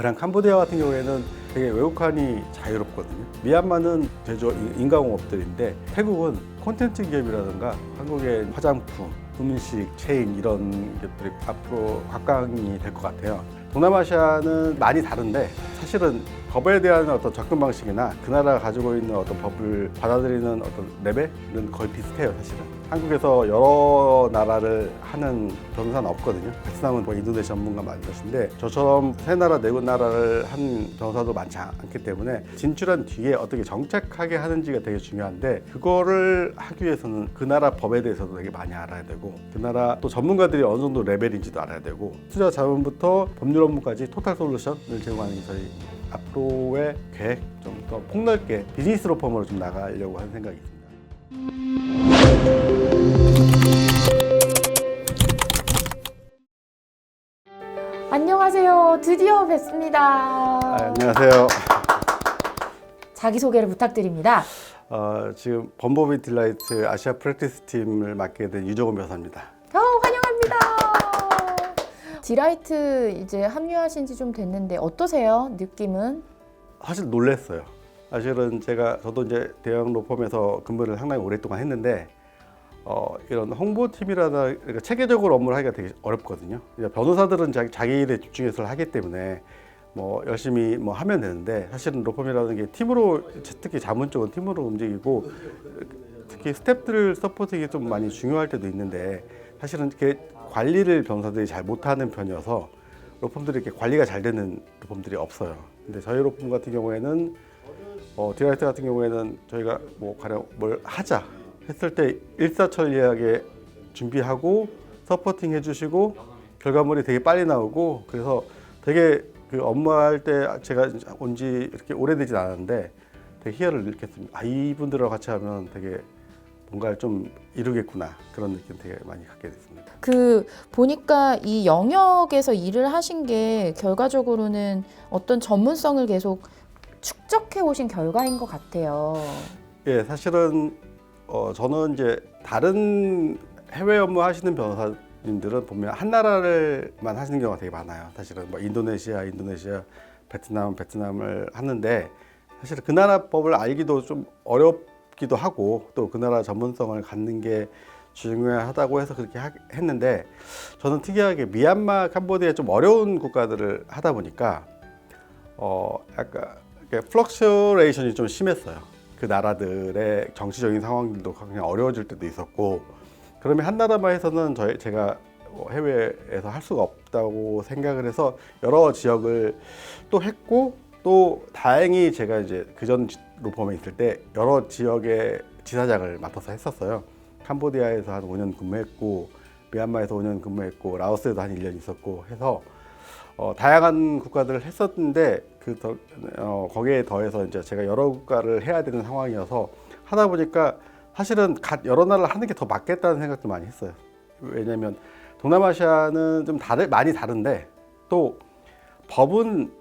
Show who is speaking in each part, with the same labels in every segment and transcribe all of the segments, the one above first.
Speaker 1: 그랑 캄보디아 같은 경우에는 되게 외국환이 자유롭거든요. 미얀마는 제조 인가공업들인데 태국은 콘텐츠 기업이라든가 한국의 화장품, 음식, 체인 이런 것들이 앞으로 각광이 될 것 같아요. 동남아시아는 많이 다른데 사실은 법에 대한 어떤 접근 방식이나 그 나라가 가지고 있는 어떤 법을 받아들이는 어떤 레벨은 거의 비슷해요, 사실은. 한국에서 여러 나라를 하는 변호사는 없거든요. 베트남은 뭐 인도네시아 전문가 많은 것인데 저처럼 세 나라, 네 나라를 한 변호사도 많지 않기 때문에 진출한 뒤에 어떻게 정착하게 하는지가 되게 중요한데 그거를 하기 위해서는 그 나라 법에 대해서도 되게 많이 알아야 되고 그 나라 또 전문가들이 어느 정도 레벨인지도 알아야 되고 투자 자문부터 법률 업무까지 토탈 솔루션을 제공하는 게 저희 앞으로의 계획 좀 더 폭넓게 비즈니스 로 펌으로 좀 나가려고 하는 생각이 있습니다.
Speaker 2: 안녕하세요. 드디어 뵙습니다.
Speaker 1: 아, 안녕하세요.
Speaker 2: 자기소개를 부탁드립니다.
Speaker 1: 어, 지금 범버비 딜라이트 아시아 프랙티스 팀을 맡게 된 유정원 변호사입니다.
Speaker 2: 디라이트 이제 합류하신 지 좀 됐는데 어떠세요? 느낌은?
Speaker 1: 사실 놀랐어요. 사실은 제가 저도 이제 대형 로펌에서 근무를 상당히 오랫동안 했는데 어, 이런 홍보팀이라다 그러니까 체계적으로 업무를 하기가 되게 어렵거든요. 이제 변호사들은 자기, 자기 일에 집중해서 하기 때문에 뭐 열심히 뭐 하면 되는데 사실은 로펌이라는 게 팀으로 특히 자문 쪽은 팀으로 움직이고 특히 스태프들 서포팅이 좀 많이 중요할 때도 있는데 사실은 이렇게 관리를 변호사들이 잘 못하는 편이어서 로펌들이 이렇게 관리가 잘 되는 로펌들이 없어요. 근데 저희 로펌 같은 경우에는 어, 디라이트 같은 경우에는 저희가 뭐 가령 뭘 하자 했을 때 일사천리하게 준비하고 서포팅 해주시고 결과물이 되게 빨리 나오고 그래서 되게 그 업무할 때 제가 온 지 이렇게 오래되진 않았는데 되게 희열을 느꼈습니다. 아 이분들하고 같이 하면 되게 뭔가를 좀 이루겠구나 그런 느낌 되게 많이 갖게 됐습니다.
Speaker 2: 그 보니까 이 영역에서 일을 하신 게 결과적으로는 어떤 전문성을 계속 축적해 오신 결과인 것 같아요.
Speaker 1: 예, 사실은 어, 저는 이제 다른 해외 업무 하시는 변호사님들은 보면 한 나라를만 하시는 경우가 되게 많아요. 사실은 뭐 인도네시아, 인도네시아, 베트남, 베트남을 하는데 사실 그 나라 법을 알기도 좀 어렵 기도 하고 또 그 나라 전문성을 갖는 게 중요하다고 해서 그렇게 하- 했는데 저는 특이하게 미얀마, 캄보디아 좀 어려운 국가들을 하다 보니까 어 약간 플럭처레이션이 좀 심했어요. 그 나라들의 정치적인 상황들도 그냥 어려워질 때도 있었고 그러면 한 나라만 해서는 저희 제가 뭐 해외에서 할 수가 없다고 생각을 해서 여러 지역을 또 했고 또 다행히 제가 이제 그전 로펌에 있을 때 여러 지역의 지사장을 맡아서 했었어요. 캄보디아에서 한 5년 근무했고 미얀마에서 5년 근무했고 라오스에도 한 1년 있었고 해서 어, 다양한 국가들을 했었는데 그 더, 어, 거기에 더해서 이제 제가 여러 국가를 해야 되는 상황이어서 하다 보니까 사실은 가- 여러 나라를 하는 게 더 맞겠다는 생각도 많이 했어요. 왜냐하면 동남아시아는 좀 다르, 많이 다른데 또 법은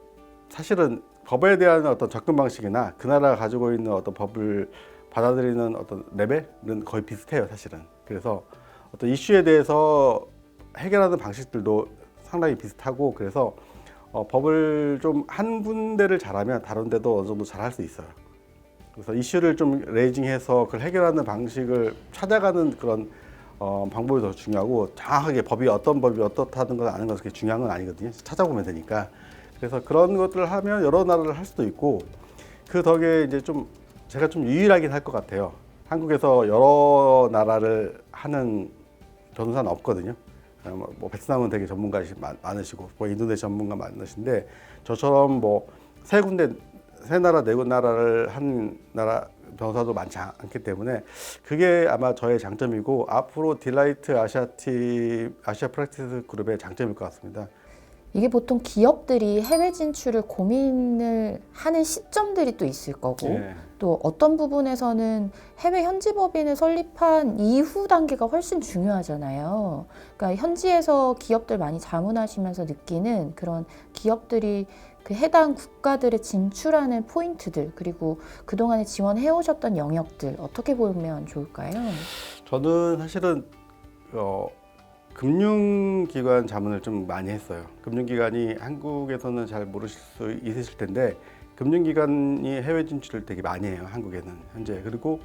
Speaker 1: 사실은 법에 대한 어떤 접근 방식이나 그 나라가 가지고 있는 어떤 법을 받아들이는 어떤 레벨은 거의 비슷해요, 사실은. 그래서 어떤 이슈에 대해서 해결하는 방식들도 상당히 비슷하고 그래서 어, 법을 좀 한 군데를 잘하면 다른 데도 어느 정도 잘할 수 있어요. 그래서 이슈를 좀 레이징해서 그걸 해결하는 방식을 찾아가는 그런 어, 방법이 더 중요하고 정확하게 법이 어떤 법이 어떻다는 걸 아는 건 그렇게 중요한 건 아니거든요. 찾아보면 되니까. 그래서 그런 것들을 하면 여러 나라를 할 수도 있고 그 덕에 이제 좀 제가 좀 유일하긴 할 것 같아요. 한국에서 여러 나라를 하는 변호사는 없거든요. 어, 뭐, 뭐 베트남은 되게 전문가 많으시고 뭐 인도네시아 전문가 많으신데 저처럼 뭐 세 군데 세 나라 네 나라를 한 나라 변호사도 많지 않기 때문에 그게 아마 저의 장점이고 앞으로 딜라이트 아시아 팀 아시아 프랙티스 그룹의 장점일 것 같습니다.
Speaker 2: 이게 보통 기업 들이 해외 진출을 고민을 하는 시점들이 또 있을 거고
Speaker 1: 예.
Speaker 2: 또 어떤 부분에서는 해외 현지 법인을 설립한 이후 단계가 훨씬 중요하잖아요. 그러니까 현지에서 기업들 많이 자문하시면서 느끼는 그런 기업들이 그 해당 국가들에 진출하는 포인트들 그리고 그동안에 지원해 오셨던 영역들 어떻게 보면 좋을까요?
Speaker 1: 저는 사실은 어, 금융기관 자문을 좀 많이 했어요. 금융기관이 한국에서는 잘 모르실 수 있으실 텐데 금융기관이 해외 진출을 되게 많이 해요. 한국에는 현재 그리고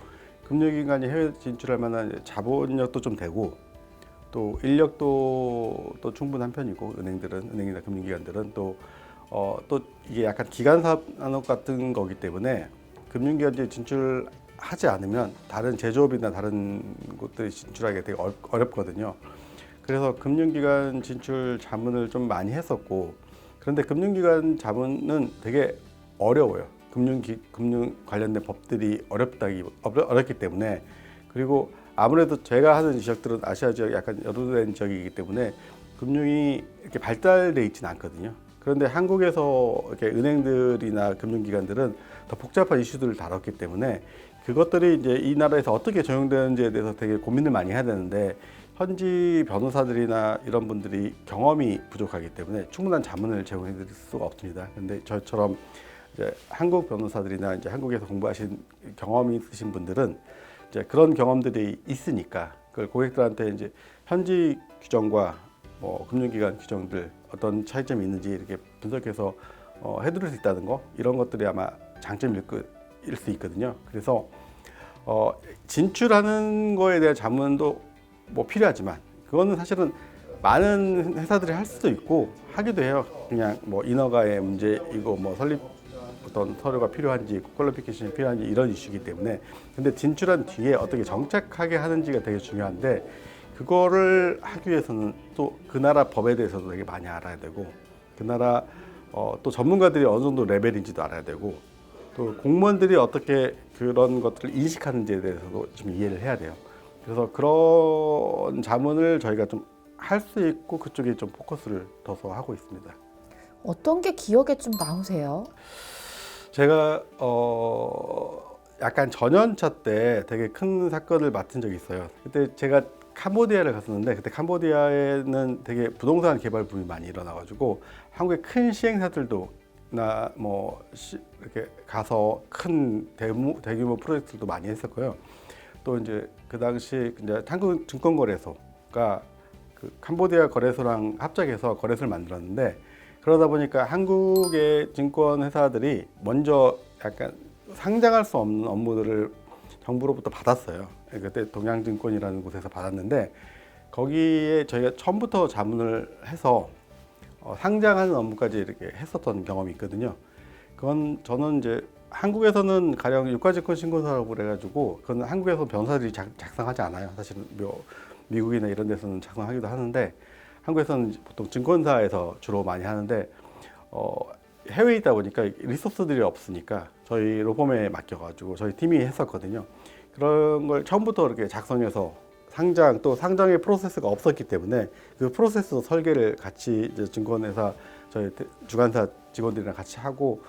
Speaker 1: 금융기관이 해외 진출할 만한 자본력도 좀 되고 또 인력도 또 충분한 편이고 은행들은 은행이나 금융기관들은 또 어, 또 이게 약간 기관 산업 같은 거기 때문에 금융기관에 진출하지 않으면 다른 제조업이나 다른 곳들이 진출하기 되게 어, 어렵거든요. 그래서 금융기관 진출 자문을 좀 많이 했었고 그런데 금융기관 자문은 되게 어려워요. 금융 기, 금융 관련된 법들이 어렵다기 어렵기 때문에 그리고 아무래도 제가 하는 지역들은 아시아 지역 약간 여론된 지역이기 때문에 금융이 이렇게 발달돼 있지는 않거든요. 그런데 한국에서 이렇게 은행들이나 금융기관들은 더 복잡한 이슈들을 다뤘기 때문에 그것들이 이제 이 나라에서 어떻게 적용되는지에 대해서 되게 고민을 많이 해야 되는데 현지 변호사들이나 이런 분들이 경험이 부족하기 때문에 충분한 자문을 제공해 드릴 수가 없습니다. 근데 저처럼 이제 한국 변호사들이나 이제 한국에서 공부하신 경험이 있으신 분들은 이제 그런 경험들이 있으니까 그걸 고객들한테 이제 현지 규정과 뭐 금융기관 규정들 어떤 차이점이 있는지 이렇게 분석해서 어, 해드릴 수 있다는 거 이런 것들이 아마 장점일 그- 일수 있거든요. 그래서 어, 진출하는 거에 대한 자문도 뭐 필요하지만 그거는 사실은 많은 회사들이 할 수도 있고 하기도 해요. 그냥 뭐 인허가의 문제이고 뭐 설립 어떤 서류가 필요한지 퀄리피케이션이 필요한지 이런 이슈이기 때문에 근데 진출한 뒤에 어떻게 정착하게 하는지가 되게 중요한데 그거를 하기 위해서는 또 그 나라 법에 대해서도 되게 많이 알아야 되고 그 나라 어, 또 전문가들이 어느 정도 레벨인지도 알아야 되고 또 공무원들이 어떻게 그런 것들을 인식하는지에 대해서도 좀 이해를 해야 돼요. 그래서 그런 자문을 저희가 좀 할 수 있고 그쪽에 좀 포커스를 둬서 하고 있습니다.
Speaker 2: 어떤 게 기억에 좀 남으세요?
Speaker 1: 제가 어 약간 전연차 때 되게 큰 사건을 맡은 적이 있어요. 그때 제가 캄보디아를 갔었는데 그때 캄보디아에는 되게 부동산 개발 붐이 많이 일어나가지고 한국의 큰 시행사들도 나뭐 이렇게 가서 큰 대규모, 대규모 프로젝트도 많이 했었고요. 또 이제 그 당시 이제 한국 증권거래소가 그 캄보디아 거래소랑 합작해서 거래소를 만들었는데 그러다 보니까 한국의 증권 회사들이 먼저 약간 상장할 수 없는 업무들을 정부로부터 받았어요. 그때 동양증권이라는 곳에서 받았는데 거기에 저희가 처음부터 자문을 해서 어, 상장하는 업무까지 이렇게 했었던 경험이 있거든요. 그건 저는 이제 한국에서는 가령 유가증권 신고사라고 그래가지고 그건 한국에서 변호사들이 작, 작성하지 않아요. 사실은 뭐 미국이나 이런 데서는 작성하기도 하는데 한국에서는 보통 증권사에서 주로 많이 하는데 어, 해외에 있다 보니까 리소스들이 없으니까 저희 로펌에 맡겨가지고 저희 팀이 했었거든요. 그런 걸 처음부터 이렇게 작성해서 상장 또 상장의 프로세스가 없었기 때문에 그 프로세스 설계를 같이 이제 증권회사 저희 대- 주관사 직원들이랑 같이 하고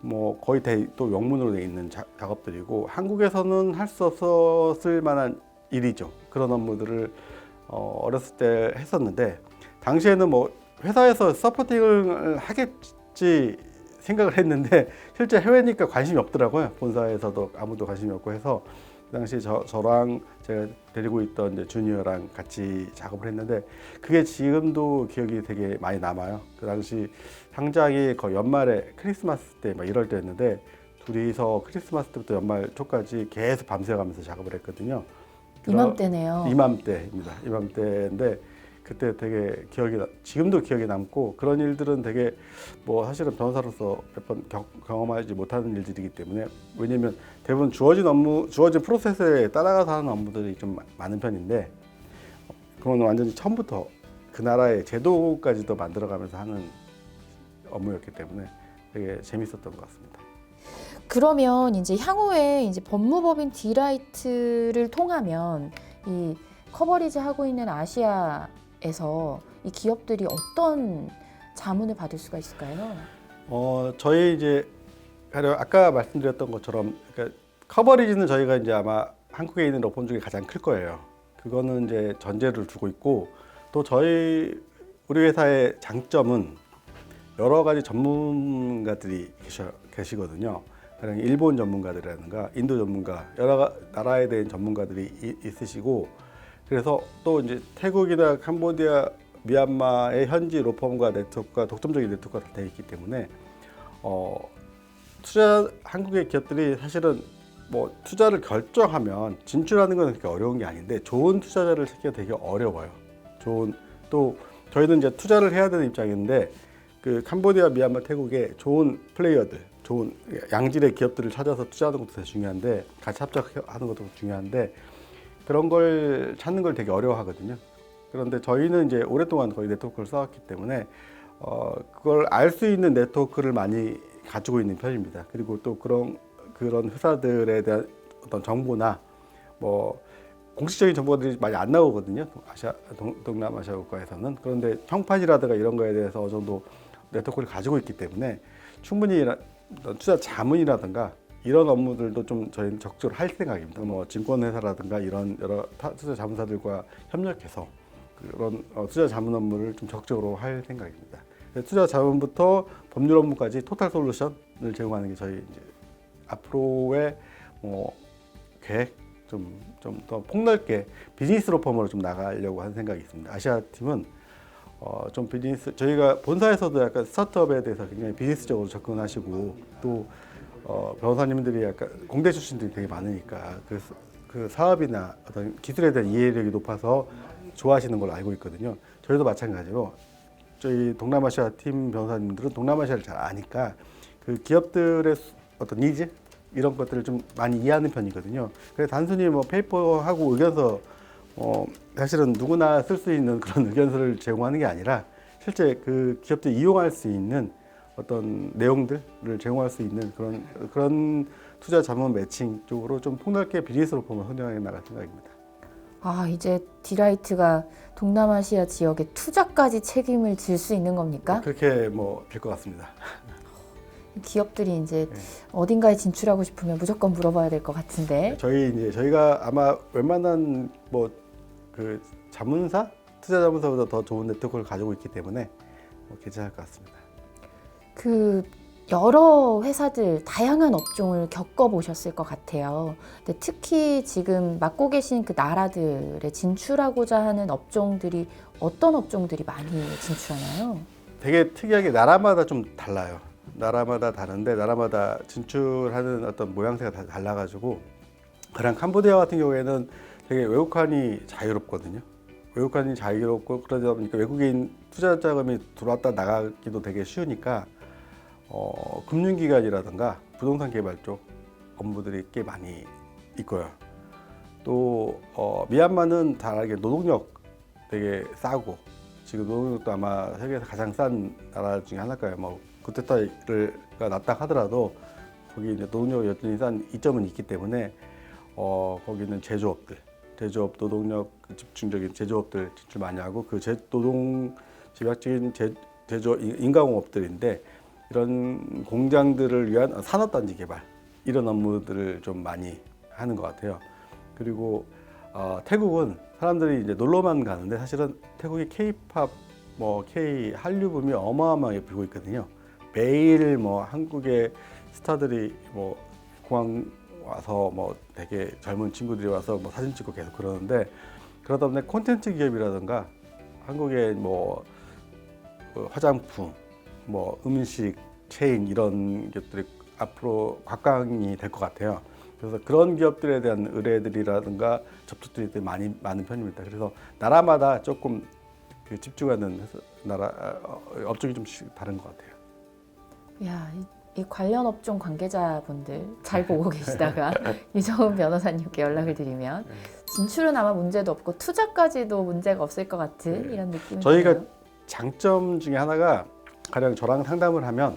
Speaker 1: 뭐 거의 대또 영문으로 돼 있는 자- 작업들이고 한국에서는 할 수 없었을 만한 일이죠. 그런 업무들을 어, 어렸을 때 했었는데 당시에는 뭐 회사에서 서포팅을 하겠지 생각을 했는데 실제 해외니까 관심이 없더라고요. 본사에서도 아무도 관심이 없고 해서 그 당시 저, 저랑 제가 데리고 있던 이제 주니어랑 같이 작업을 했는데 그게 지금도 기억이 되게 많이 남아요. 그 당시 상장이 거의 연말에 크리스마스 때 막 이럴 때였는데 둘이서 크리스마스 때부터 연말 초까지 계속 밤새가면서 작업을 했거든요.
Speaker 2: 이맘때네요.
Speaker 1: 이맘때입니다. 이맘때인데 그때 되게 기억이 나, 지금도 기억에 남고 그런 일들은 되게 뭐 사실은 변호사로서 몇 번 경험하지 못하는 일들이기 때문에 왜냐면 대부분 주어진 업무 주어진 프로세스에 따라가서 하는 업무들이 좀 마- 많은 편인데 그건 완전히 처음부터 그 나라의 제도까지도 만들어가면서 하는 업무였기 때문에 되게 재밌었던 것 같습니다.
Speaker 2: 그러면 이제 향후에 이제 법무법인 디라이트를 통하면 이 커버리지 하고 있는 아시아 에서 이 기업들이 어떤 자문을 받을 수가 있을까요?
Speaker 1: 어 저희 이제 아까 말씀드렸던 것처럼 그러니까 커버리지는 저희가 이제 아마 한국에 있는 로펌 중에 가장 클 거예요. 그거는 이제 전제를 두고 있고 또 저희 우리 회사의 장점은 여러 가지 전문가들이 계셔, 계시거든요. 일본 전문가들이라든가 인도 전문가 여러 가- 나라에 대한 전문가들이 이- 있으시고 그래서 또 이제 태국이나 캄보디아, 미얀마의 현지 로펌과 네트워크가 독점적인 네트워크가 되어 있기 때문에 어, 투자 한국의 기업들이 사실은 뭐 투자를 결정하면 진출하는 건 그렇게 어려운 게 아닌데 좋은 투자자를 찾기가 되게 어려워요. 좋은 또 저희는 이제 투자를 해야 되는 입장인데 그 캄보디아, 미얀마, 태국에 좋은 플레이어들, 좋은 양질의 기업들을 찾아서 투자하는 것도 되게 중요한데 같이 합작하는 것도 중요한데 그런 걸 찾는 걸 되게 어려워하거든요. 그런데 저희는 이제 오랫동안 거의 네트워크를 쌓았기 때문에 어, 그걸 알 수 있는 네트워크를 많이 가지고 있는 편입니다. 그리고 또 그런 그런 회사들에 대한 어떤 정보나 뭐 공식적인 정보들이 많이 안 나오거든요. 아시아 동, 동남아시아 국가에서는 그런데 평판이라든가 이런 거에 대해서 어느 정도 네트워크를 가지고 있기 때문에 충분히 투자 자문이라든가 이런 업무들도 좀 저희는 적극적으로 할 생각입니다. 뭐 증권회사라든가 이런 여러 타- 투자 자문사들과 협력해서 그런 어, 투자 자문 업무를 좀 적극적으로 할 생각입니다. 투자 자문부터 법률 업무까지 토탈 솔루션을 제공하는 게 저희 이제 앞으로의 뭐 계획 좀 좀 더 폭넓게 비즈니스 로펌으로 좀 나가려고 하는 생각이 있습니다. 아시아 팀은 어, 좀 비즈니스 저희가 본사에서도 약간 스타트업에 대해서 굉장히 비즈니스적으로 접근하시고 또 어, 변호사님들이 약간 공대 출신들이 되게 많으니까 그, 스- 그 사업이나 어떤 기술에 대한 이해력이 높아서 좋아하시는 걸로 알고 있거든요. 저희도 마찬가지로 저희 동남아시아 팀 변호사님들은 동남아시아를 잘 아니까 그 기업들의 수- 어떤 니즈 이런 것들을 좀 많이 이해하는 편이거든요. 그래서 단순히 뭐 페이퍼하고 의견서 어, 사실은 누구나 쓸 수 있는 그런 의견서를 제공하는 게 아니라 실제 그 기업들이 이용할 수 있는 어떤 내용들을 제공할 수 있는 그런 그런 투자 자문 매칭 쪽으로 좀 폭넓게 비즈니스로 보면 선정해 나갈 생각입니다.
Speaker 2: 아, 이제 디라이트가 동남아시아 지역의 투자까지 책임을 질 수 있는 겁니까?
Speaker 1: 그렇게 뭐 될 것 같습니다.
Speaker 2: 기업들이 이제
Speaker 1: 네.
Speaker 2: 어딘가에 진출하고 싶으면 무조건 물어봐야 될 것 같은데.
Speaker 1: 저희 이제 저희가 아마 웬만한 뭐 그 자문사 투자 자문사보다 더 좋은 네트워크를 가지고 있기 때문에 뭐 괜찮을 것 같습니다.
Speaker 2: 그 여러 회사들 다양한 업종을 겪어보셨을 것 같아요. 근데 특히 지금 맡고 계신 그 나라들에 진출하고자 하는 업종들이 어떤 업종들이 많이 진출하나요?
Speaker 1: 되게 특이하게 나라마다 좀 달라요. 나라마다 다른데 나라마다 진출하는 어떤 모양새가 다 달라가지고 그냥 캄보디아 같은 경우에는 되게 외국환이 자유롭거든요. 외국환이 자유롭고 그러다 보니까 외국인 투자 자금이 들어왔다 나가기도 되게 쉬우니까 어, 금융기관이라든가 부동산 개발 쪽 업무들이 꽤 많이 있고요. 또 어, 미얀마는 다 알게 노동력 되게 싸고 지금 노동력도 아마 세계에서 가장 싼 나라 중에 하나일 거예요. 뭐 구테타가 났다 하더라도 거기 이제 노동력 여전히 싼 이점은 있기 때문에 어 거기는 제조업들, 제조업 노동력 집중적인 제조업들 진출 많이 하고 그 제, 노동 집약적인 제, 제조 인- 인가공업들인데 이런 공장들을 위한 산업단지 개발 이런 업무들을 좀 많이 하는 것 같아요. 그리고 어, 태국은 사람들이 이제 놀러만 가는데 사실은 태국이 K-팝 뭐 K 한류 붐이 어마어마하게 불고 있거든요. 매일 뭐 한국의 스타들이 뭐 공항 와서 뭐 되게 젊은 친구들이 와서 뭐 사진 찍고 계속 그러는데 그러다 보니 콘텐츠 기업이라든가 한국의 뭐 어, 화장품, 뭐 음식 체인 이런 것들이 앞으로 곽강이 될 것 같아요. 그래서 그런 기업들에 대한 의뢰들이라든가 접촉들이 많이 많은 편입니다. 그래서 나라마다 조금 그 집중하는 나라 어, 업종이 좀 다른 것 같아요.
Speaker 2: 야, 이, 이 관련 업종 관계자분들 잘 보고 계시다가 이정훈 변호사님께 연락을 드리면
Speaker 1: 네.
Speaker 2: 진출은 아마 문제도 없고 투자까지도 문제가 없을 것 같은
Speaker 1: 네.
Speaker 2: 이런 느낌이
Speaker 1: 저희가. 장점 중에 하나가 가령 저랑 상담을 하면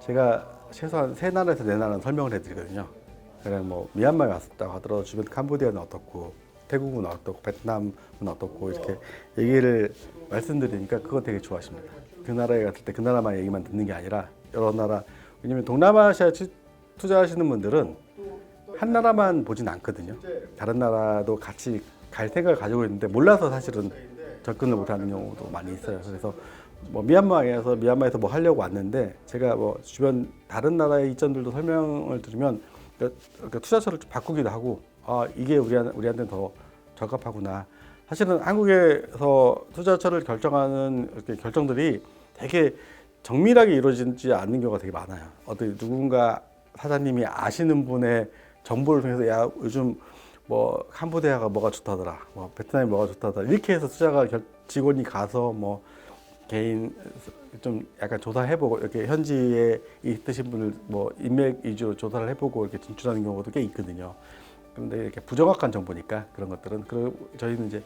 Speaker 1: 제가 최소한 세 나라에서 네 나라는 설명을 해드리거든요. 그냥 뭐 미얀마에 왔었다고 하더라도 주변 캄보디아는 어떻고 태국은 어떻고 베트남은 어떻고 이렇게 얘기를 말씀드리니까 그거 되게 좋아하십니다. 그 나라에 갔을 때 그 나라만 얘기만 듣는 게 아니라 여러 나라 왜냐면 동남아시아 투- 투자하시는 분들은 한 나라만 보진 않거든요. 다른 나라도 같이 갈 생각을 가지고 있는데 몰라서 사실은 접근을 못하는 경우도 많이 있어요. 그래서 뭐 미얀마에서 미얀마에서 뭐 하려고 왔는데 제가 뭐 주변 다른 나라의 이점들도 설명을 들으면 그- 그 투자처를 좀 바꾸기도 하고 아 이게 우리한 우리한테 더 적합하구나 사실은 한국에서 투자처를 결정하는 이렇게 결정들이 되게 정밀하게 이루어지지 않는 경우가 되게 많아요. 어떤 누군가 사장님이 아시는 분의 정보를 통해서 야 요즘 뭐 캄보디아가 뭐가 좋다더라, 뭐 베트남이 뭐가 좋다더라 이렇게 해서 투자가 결- 직원이 가서 뭐 개인 좀 약간 조사해보고 이렇게 현지에 있으신 분을 뭐 인맥 위주로 조사를 해보고 이렇게 진출하는 경우도 꽤 있거든요. 그런데 이렇게 부정확한 정보니까 그런 것들은 그리고 저희는 이제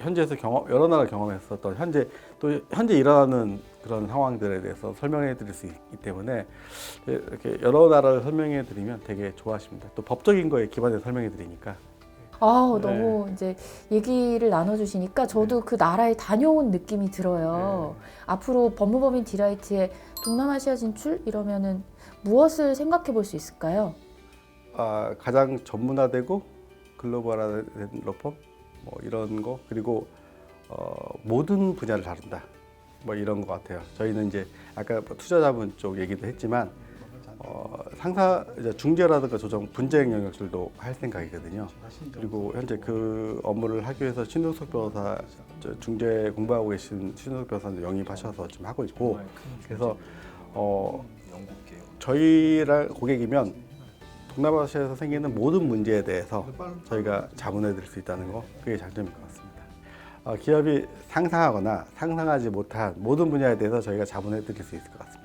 Speaker 1: 현지에서 경험 여러 나라 경험했었던 현재 또 현재 일어나는 그런 상황들에 대해서 설명해 드릴 수 있기 때문에 이렇게 여러 나라를 설명해 드리면 되게 좋아하십니다. 또 법적인 거에 기반해서 설명해 드리니까
Speaker 2: 아,
Speaker 1: 네.
Speaker 2: 너무 이제 얘기를 나눠주시니까 저도 그 나라에 다녀온 느낌이 들어요. 앞으로 법무법인 디라이트의 동남아시아 진출 이러면은 무엇을 생각해 볼 수 있을까요?
Speaker 1: 아, 가장 전문화되고 글로벌화된 로펌 뭐 이런 거 그리고 어, 모든 분야를 다룬다 뭐 이런 것 같아요. 저희는 이제 아까 뭐 투자자분 쪽 얘기도 했지만 어, 상사 중재라든가 조정 분쟁 영역들도 할 생각이거든요. 그리고 현재 그 업무를 하기 위해서 신동석 변호사 저 중재 공부하고 계신 신동석 변호사도 영입하셔서 지금 하고 있고 그래서 어, 저희랑 고객이면 동남아시아에서 생기는 모든 문제에 대해서 저희가 자문해 드릴 수 있다는 거 그게 장점일 것 같습니다. 어, 기업이 상상하거나 상상하지 못한 모든 분야에 대해서 저희가 자문해 드릴 수 있을 것 같습니다.